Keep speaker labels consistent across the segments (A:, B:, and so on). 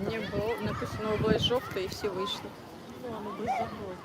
A: Не було написано область жовта і всі вийшли.
B: Ну, оно без загроз,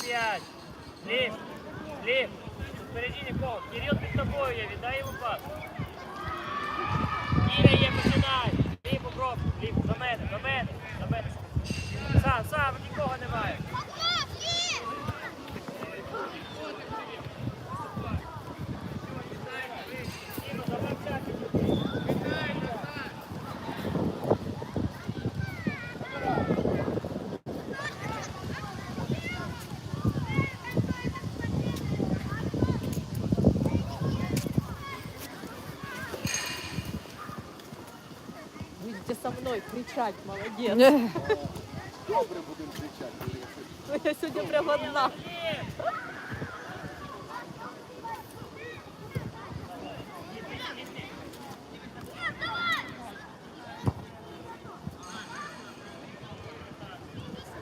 C: Все,
B: Мной кричать, молодец.
D: Добре будемо кричати.
B: Я сегодня прям одна.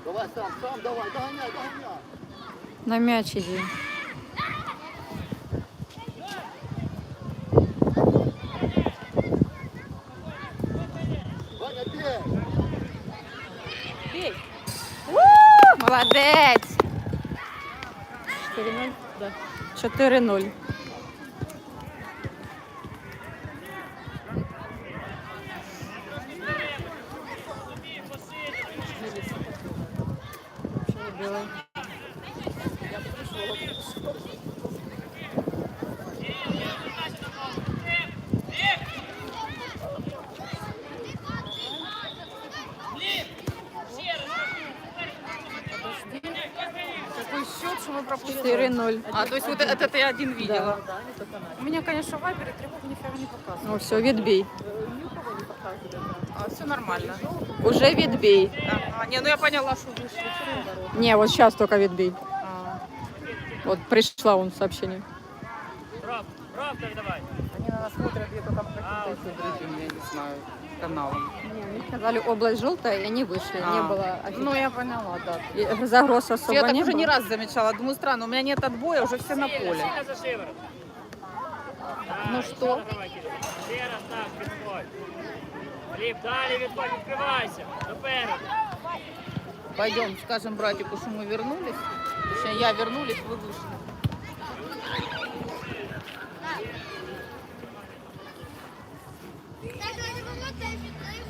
D: Давай сам, сам, давай, доганяй, доганяй.
A: На м'яч іди.
D: Бей.
A: Молодець!
B: 4-0? Да.
A: 4-0. Що робили?
E: Какой счет, что мы пропустили?
A: 4-0.
E: А, то есть вот это, это я один
B: Да,
E: видела.
B: да, не только Настя.
E: У меня, конечно, в вайбере тревогу нифига не показывает.
A: Ну все, відбій.
B: Э, Никого не показывали.
E: А, все нормально.
A: Уже відбій.
E: Ага, не, ну я поняла, что вышли.
A: Не, вот сейчас только відбій.
E: А,
A: Вот пришла он сообщение.
C: Роб, Роб, давай.
E: они на нас смотрят где-то там каким-то еще другим, я не знаю, каналом.
A: Не, они сказали область желтая, и они вышли. Не
E: А,
A: было
E: Ну, я поняла, да.
A: И загроз особо
E: Я так
A: не
E: уже
A: было.
E: не раз замечала. Думаю, странно, у меня нет отбоя, уже все на поле.
C: Сильно за шиворот.
E: Ну что?
C: Давай, Кирил. Ще раз так, відходь. Ліп, далі відходь, відкривайся. Допереду.
E: Пойдем, скажем братику, что мы вернулись. Точнее, я вернулись, вы вышли.
C: Tá doido, eu vou
A: matar.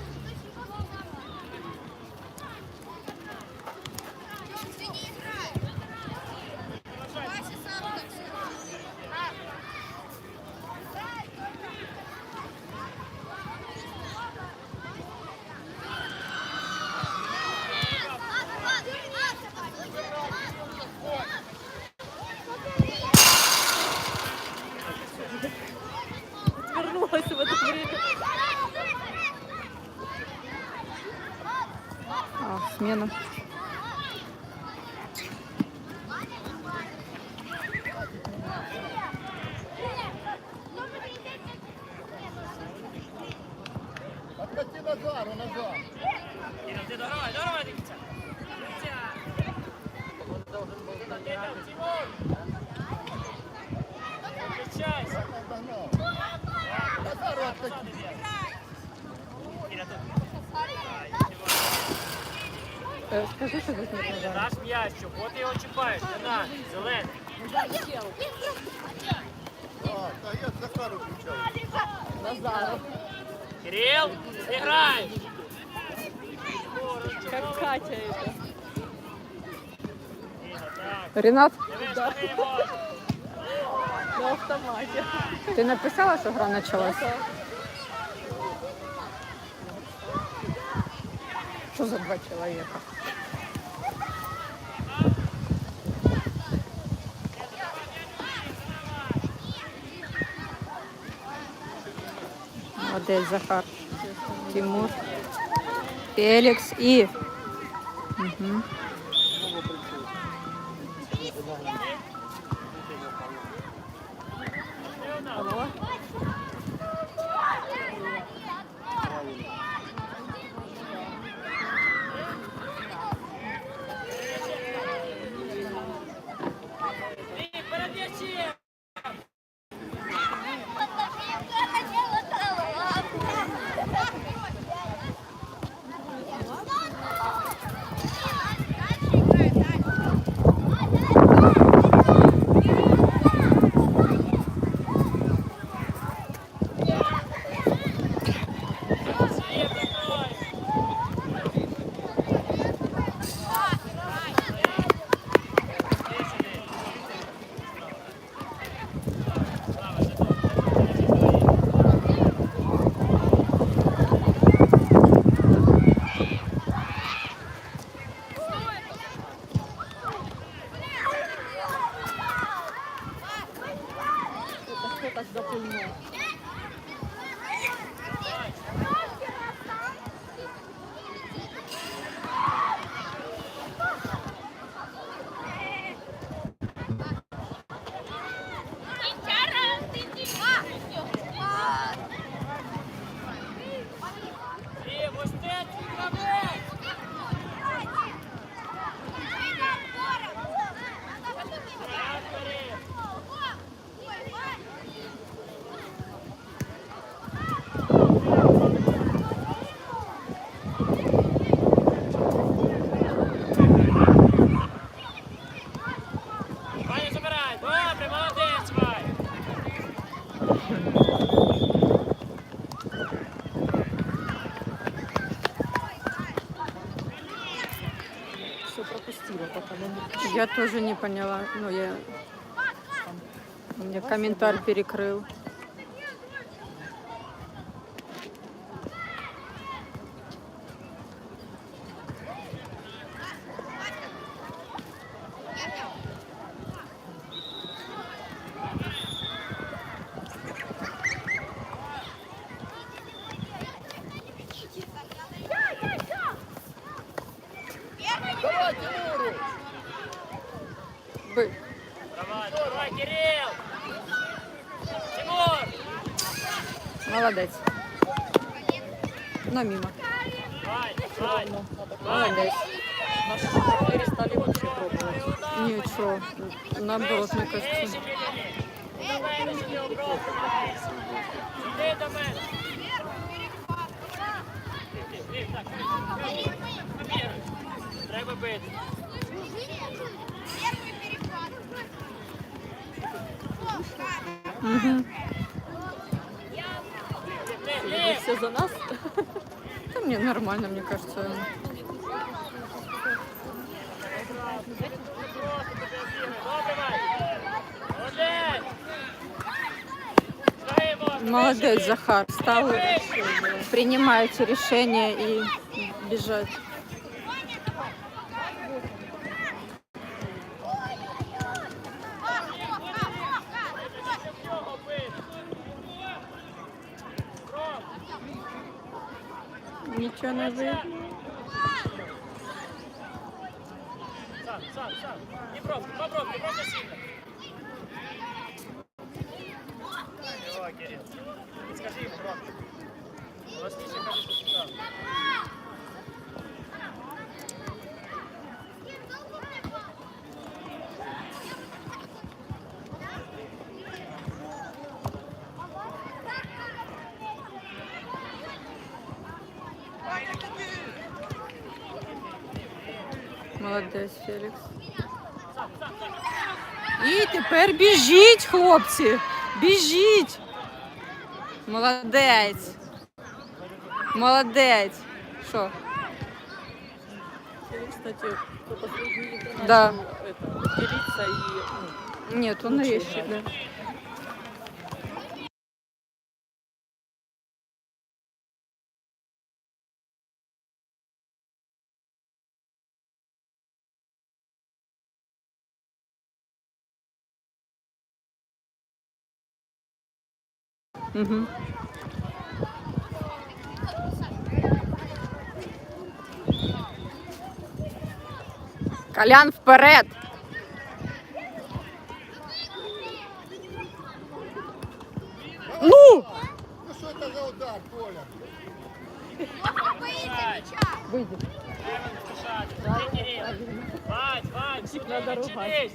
A: Скажи, что тут нет Назара.
C: Наш м'ячик, от ти його чіпаєш, не надо, зелений.
D: А, та я Захару включав.
B: Назаров.
C: Кирил, зіграй!
B: Как Катя это.
C: Ігор, так.
A: Ренат,
C: Дивись, ноги можеш.
B: На автомате.
A: ты написала, что игра началась? Что за два человека? Молодец, Захар. Тимур. Феликс и... Мгм.
C: Ти, перед м'ячем! Всі прикрой! Ти сюди. Слава, житом.
B: Это кто так запульнул?
C: Ти, ось це твій гравець! Так, бери. Ваня, забирай! Добре, молодець, Вань!
B: Все пропустила, пока на
A: Я тоже не поняла. Ну, я... Мне комментарий перекрыл.
D: Давай, Тимуру!
A: Бы-
C: Давай, давай, Кирилл! Тимур!
A: Молодец. Но мимо.
C: Вань, Вань!
A: Молодец.
B: Наши же перестали вообще пробовать.
A: Ничего. Наоборот, мне
C: Ближче,
A: кажется.
C: Кирилл! До мене сюди обробку. Сюди до мене. Треба бити. Ти,
B: все за нас?
A: Да мне нормально, мне кажется. Молодец, Захар. Стал, принимаете решения и бежать. Ничего не
C: сам. Не пробуй, попробуй, просто сильно. Давай, Кирилл. Скажи ему громче. Голоснее, как ты сказал.
A: Молодець, Фелікс. І тепер біжіть, хлопці! Біжіть! Молодець! Молодець! Що?
B: И, кстати, по последней игре
A: Да.
B: делиться и ну,
A: Ні, то не є ще. Да. Угу. Колян вперед! Ну!
D: Ну что это за удар, Коля?
A: Вийди.
C: Вань, Вань,
B: Тик
C: сюда
B: надо
C: начались.
B: ругать.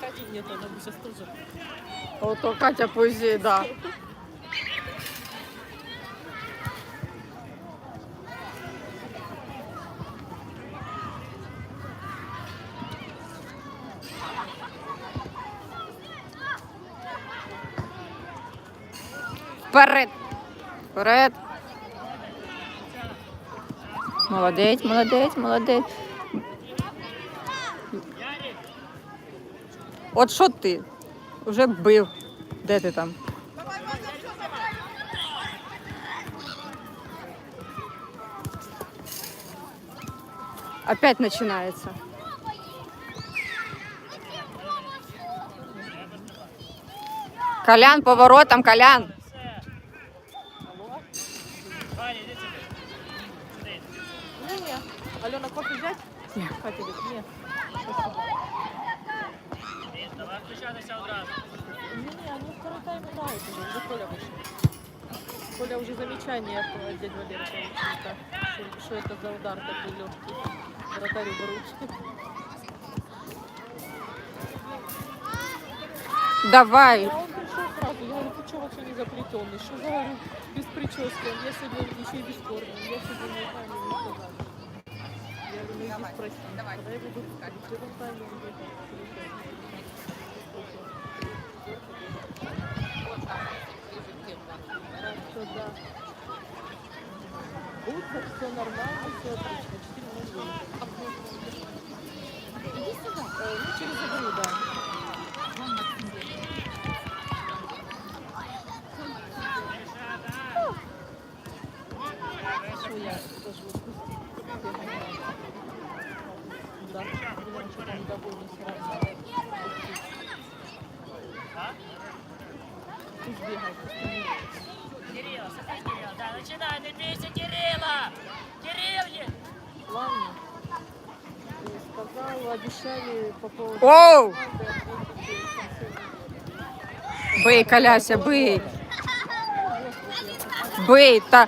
B: Кати нет, она бы сейчас тоже.
A: Ото Катя поезі, да. Вперед! Вперед! Молодець, молодець, молодець. От що ти? Уже бив. Де ти там? Опять начинается. Колян, поворотом, Колян.
B: Алена, кофе взять?
A: Нет.
B: Катя нет.
C: Давай включатися одразу.
B: Не-не, они второй тайм играют уже, уже Коля вышел. Коля уже замечание от дядь Валерия получил, что, что это за удар такой легкий. Вратарю берут.
A: Давай.
B: А он пришел сразу, я говорю, ты что вообще не заплетенный? Что за говорю, без прически? Я сегодня еще и без формы, я сегодня не знаю, не сказал. Я говорю, ну иди спроси. Когда я буду в первом тайме он будет Так что да. Утро, все нормально, все отлично. 4 0 Иди сюда. Э, ну, через игру, да. Что я тоже вот Да, Иван что-то недовольный сразу. Пусть бегает, пусть тренируется.
C: Кирилла, смотри, Кирилл. Да, начинай, не бейся, Кирилла. Кирилл есть.
B: Ладно. Э, Сказал, обещали по поводу...
A: Оу! Бий, Коляся, бий. Бий. Та...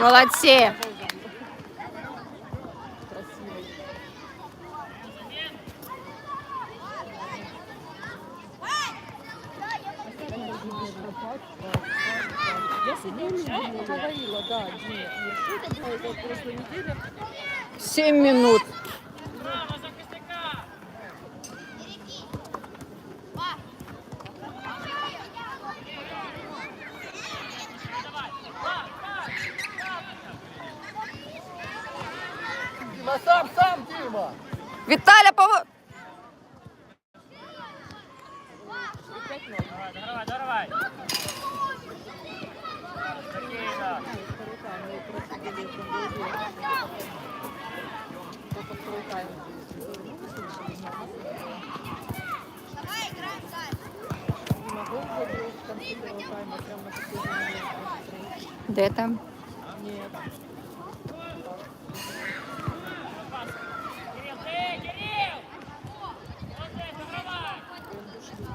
A: Молодці.
B: Я сегодня говорила, да, Диме, и что это было вот в прошлой неделе?
A: Сім минут.
D: Сам, сам, Дима!
A: Віталя,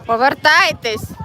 A: Повертайтесь.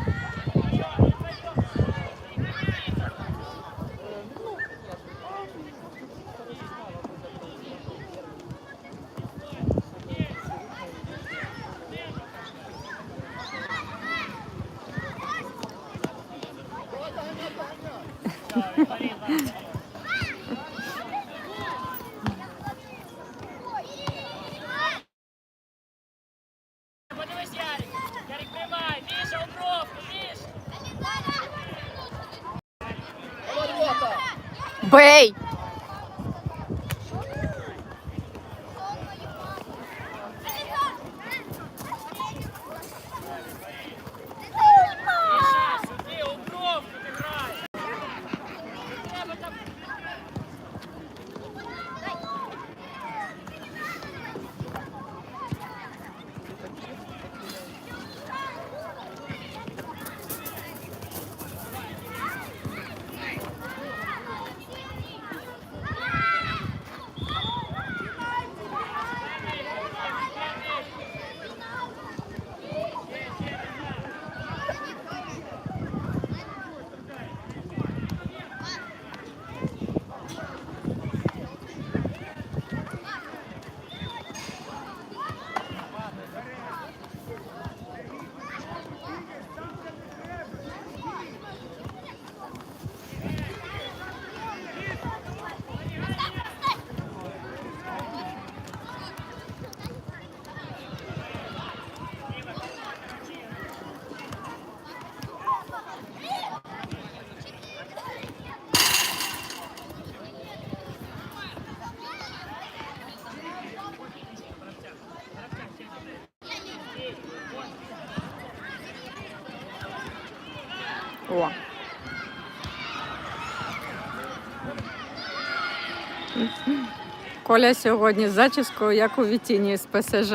A: Коля сьогодні з зачіскою, як у Вітіні з ПСЖ.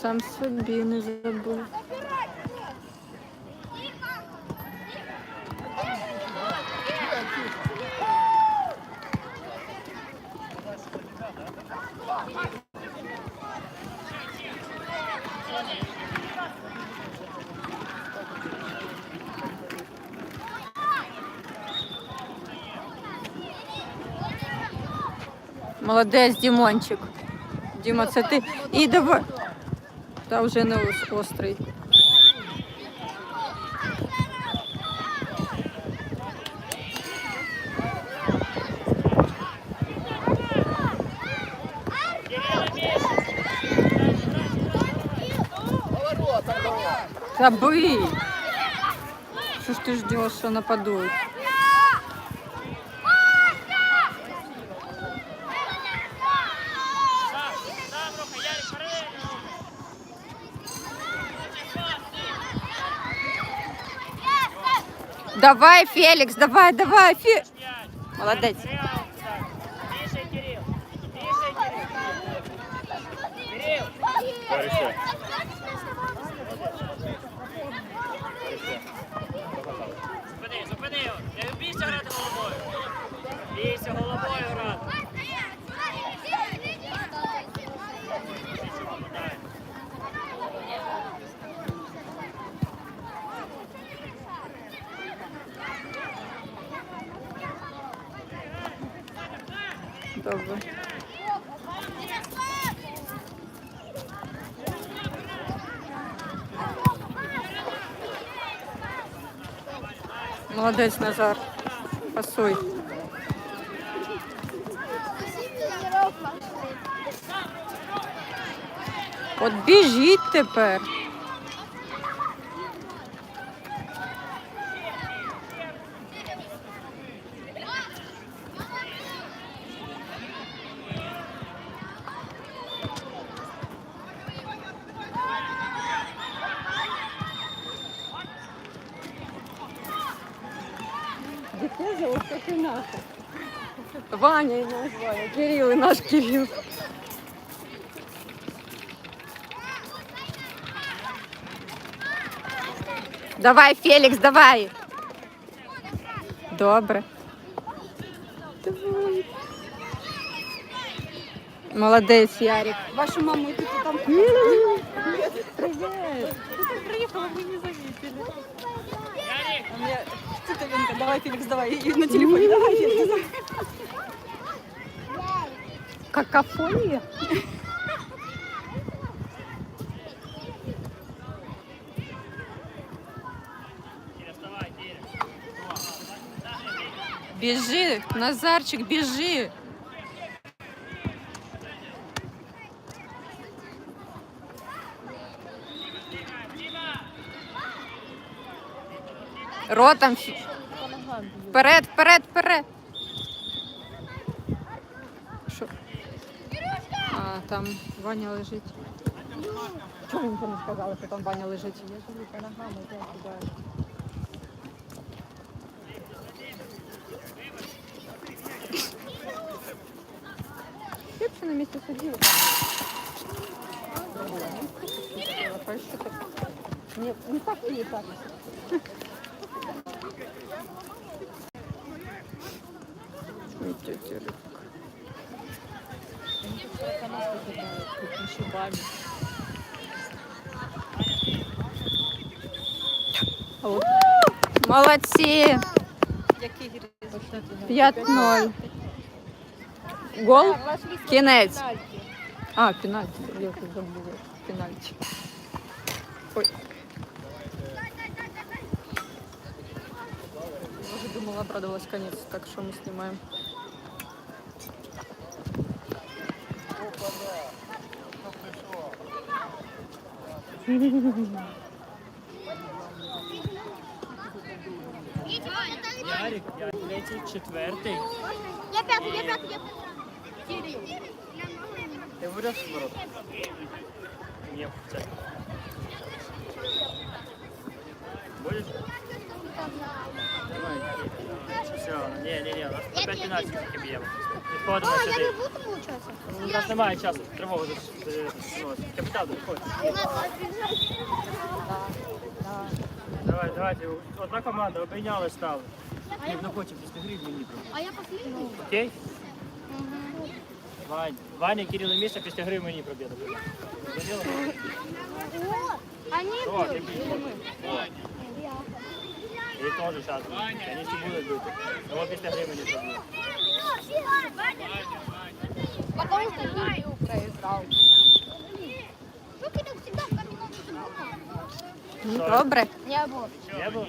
A: сам собі не забув. Молодець, Дімончик. Діма, це ти. І давай. Та вже не ос- острий.
D: Поворотом давай.
A: Та бий! Що ж ти ждеш, що нападуть?
C: Сам, сам, рука, Ярик, правильно!
A: Давай, Фелікс, давай, давай, Фе...
C: Пять.
A: Добре. Молодець, Назар. Пасуй. От біжіть тепер. Дитя зовут как и нахуй. Ваня и наш Ваня, Кирилл и наш Кирилл. Давай, Фелікс, давай. Добре. Давай. Молодець, Ярик.
F: Вашу маму и ты там.
A: Привіт.
B: Приехала, вы не заметили.
F: А мне Что ты, Ленка, давай, Феликс, давай. И на телефоне, давай, Феликс. давай.
A: Какофонія?
C: Киря, вставай, Киря.
A: Біжи, Назарчик, біжи. Ротом. фі- Вперед, вперед, вперед. Що? А, там Ваня лежить. Чому ви не сказали, що там Ваня лежить? Я тобі по ногам іде Я б ще на місці сиділа. Не, не так і не так.
B: Шибами.
A: Молодці!
F: Який
A: 5-0. Гол? Кінець. А, пенальті. Я вже забула. Пенальті. Ой. Я уже думала, обрадовалась конец, так что мы снимаем.
C: Ярик, я третій, четвертий.
G: Я пятый, я пятый, я пятый.
C: Ти будеш в ворот? Ні, це. Будеш? Давай. Все, ні, ні, ні, у нас по 5 15 тільки б'ємо. Відходимо
G: А, я
C: сюди.
G: не буду получаться.
C: У нас немає часу, тривогу заносить. Капітан, виходь. Давай, давайте. Одна команда, обійняли стали. Ні, ну хоче після гри мені.
G: А я последний.
C: Окей? Вань, Ваня, Кирилл і Міша після гри мені пробіли. Зрозуміло?
G: Они
C: О, ти бій. І теж зараз. Вони всі будуть бити. Тому після гри мені пробіли.
G: Потому что Кирилл проиграл. Ну, Кирилл всегда в
A: Ну, Добре.
G: Не было.
C: Я був?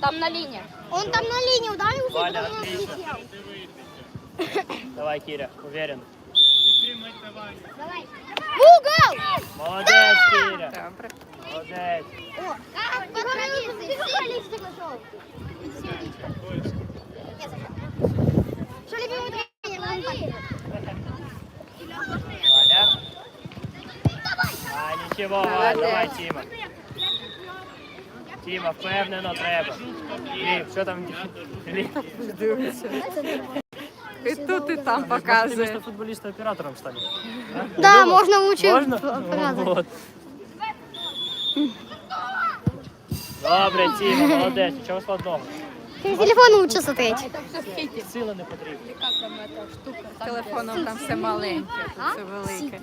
G: Там на линии. Он там на линии ударился,
C: Ваня,
G: потом он
C: отлично.
G: улетел.
C: Давай, Киря, уверен.
G: Давай. В угол!
C: Молодець, Киря.
A: Добре.
C: Молодець.
G: О, как
C: нічого, Ваня, давай, Тіма. Тіма, впевнено треба. Гліб, що там? Гліб?
A: Дивиться. І тут, і там
C: Вместо
A: показує.
C: футболиста оператором стали.
G: Да, можно лучше
C: Можна?
G: показывать.
C: Вот. Добре, Тіма, молодець, нічого складного.
G: Телефон лучше смотреть.
C: Сили не потрібно.
A: Телефоном там все маленьке, а тут все велике.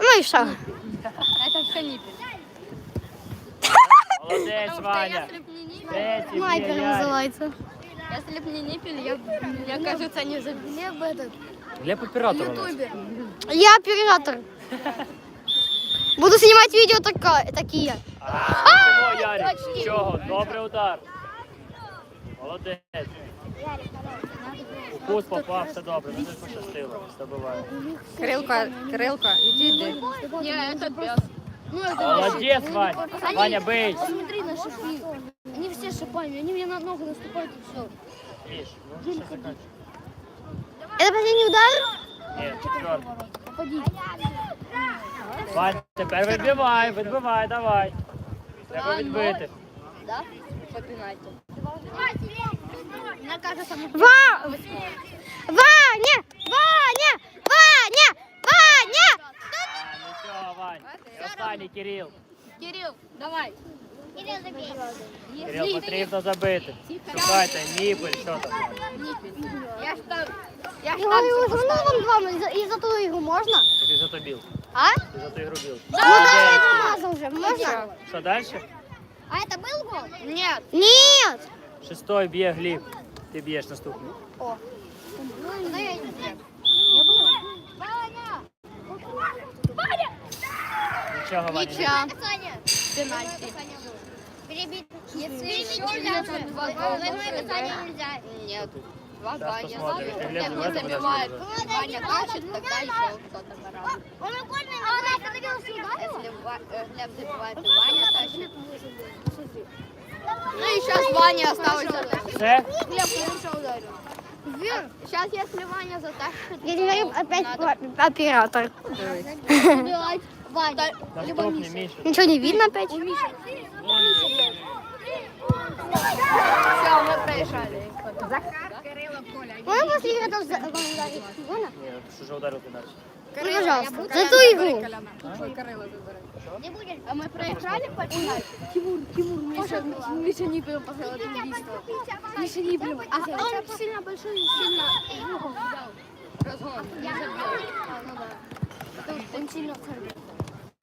G: Ну и что?
F: Это все ниппель.
C: Молодець, Ваня. Третій,
G: Майкер
C: б'є Ярик.
G: называется.
F: Если бы не ниппель, я, б- я кажется, не забил.
G: Глеб этот.
C: Глеб оператор у нас.
G: Я оператор. Буду снимать видео така- такие.
C: А, чого, Ярик? Чого? Добрий удар. Молодець. Укус попав, все добре, не пощастило. Все буває.
A: Кирилко, Кирилко, іди йди.
F: Не, это пес.
G: Ну, это
C: Молодець, Ваня. Ваня, бий.
G: Посмотри на шипы. Они все шипами, они мне на ногу наступают и все.
C: Міш, ну що заканчивай?
G: Это последний удар?
C: Ні, четвертий.
G: Попади.
C: Вань, тепер відбивай, відбивай, давай. Треба відбити.
F: Да? По пенальти.
G: Ва! Ваня! Ваня! Ваня! Ваня!
C: А, нічого, Вань. І Останній Кирил.
F: Кирилл, давай.
G: Кирилл, забей.
C: Кирил потрібно забити. Шукайте, ніпель, що там.
F: Я ж там, я ж
G: Я
F: там
G: говорю,
F: всё
G: верну вам два, и за, и за ту игру можно?
C: Ти за то біл.
G: А?
C: Ти за ту ігру біл.
G: Ну да, это раза уже. Можно?
C: Що далі?
G: А это был гол? Нет. Нет.
C: Шестой б'є Гліб. Ти б'єш наступний.
G: О. Куда я не знаю. Я была. Ваня! Ваня!
C: Нічого, Ваня.
G: Ничья. Пенальти. Перебить. Если нельзя, двойное касание нельзя. Нет. Два.
C: Если Глеб не я
G: Ваня качет, тогда еще кто-то барабан. Он игольный, а он остановился Если Ва- э, Глеб забивает, то Ваня тащит. Ну и сейчас Ваня осталось затащить.
C: Все?
G: Глеб, хорошо ударил. Сейчас, если Ваня затащит, Я говорю, опять оператор. Ваня. Ничего не видно опять? Все, мы проезжали. Можно после игры тоже ударить? Можно?
C: Ні, що ж ударити далі.
G: Ну, пожалуйста. За ту игру. Не. А мы проиграли по Тимур, Тимур, Миша, Миша не пил после этого убийства. Миша не пил. А он сильно большой, сильно ногу взял. Разгон. Он сильно оценил.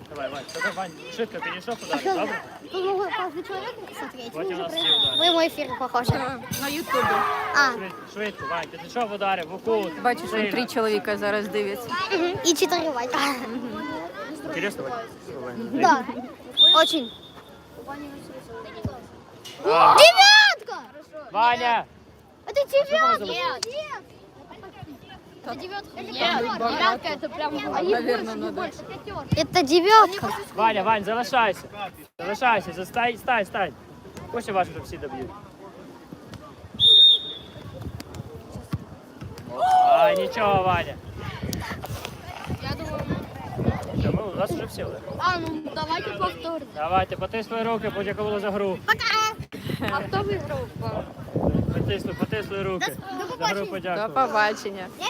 C: Давай, Вань, давай, Вань, швидко підійшов ударив, добре?
G: Тут могут каждый человек смотреть.
C: Потім нас всі ударять.
G: Прямой эфир похож.
A: На Ютубі.
G: А,
C: Швидко, швидко, Вань, ти що ударив? В кут.
A: Бачу, що
C: Сильно.
A: три чоловіка зараз дивляться.
G: и читаю Ваня.
C: Інтересно, Вань? Вань,
G: Да. Очень.
C: А,
G: Девятка!
C: Ваня!
G: Это девятка!
C: зовут?
G: Нет. Это девятка. Нет, девятка это прям
A: Наверно, надо.
G: Это девятка.
C: Ваня, Вань, залишайся. Залишайся, застань, стань, стань. Ось і вашу вже всі доб'ють. А, нічого, Ваня.
G: Я думаю,
C: Що, ми, у нас вже всі вже.
G: а ну давайте повторно.
C: Давайте, потисли руки, подякували за гру.
G: А кто выиграл?
C: Потисли, потисли руки. За гру
A: До побачення.
G: Я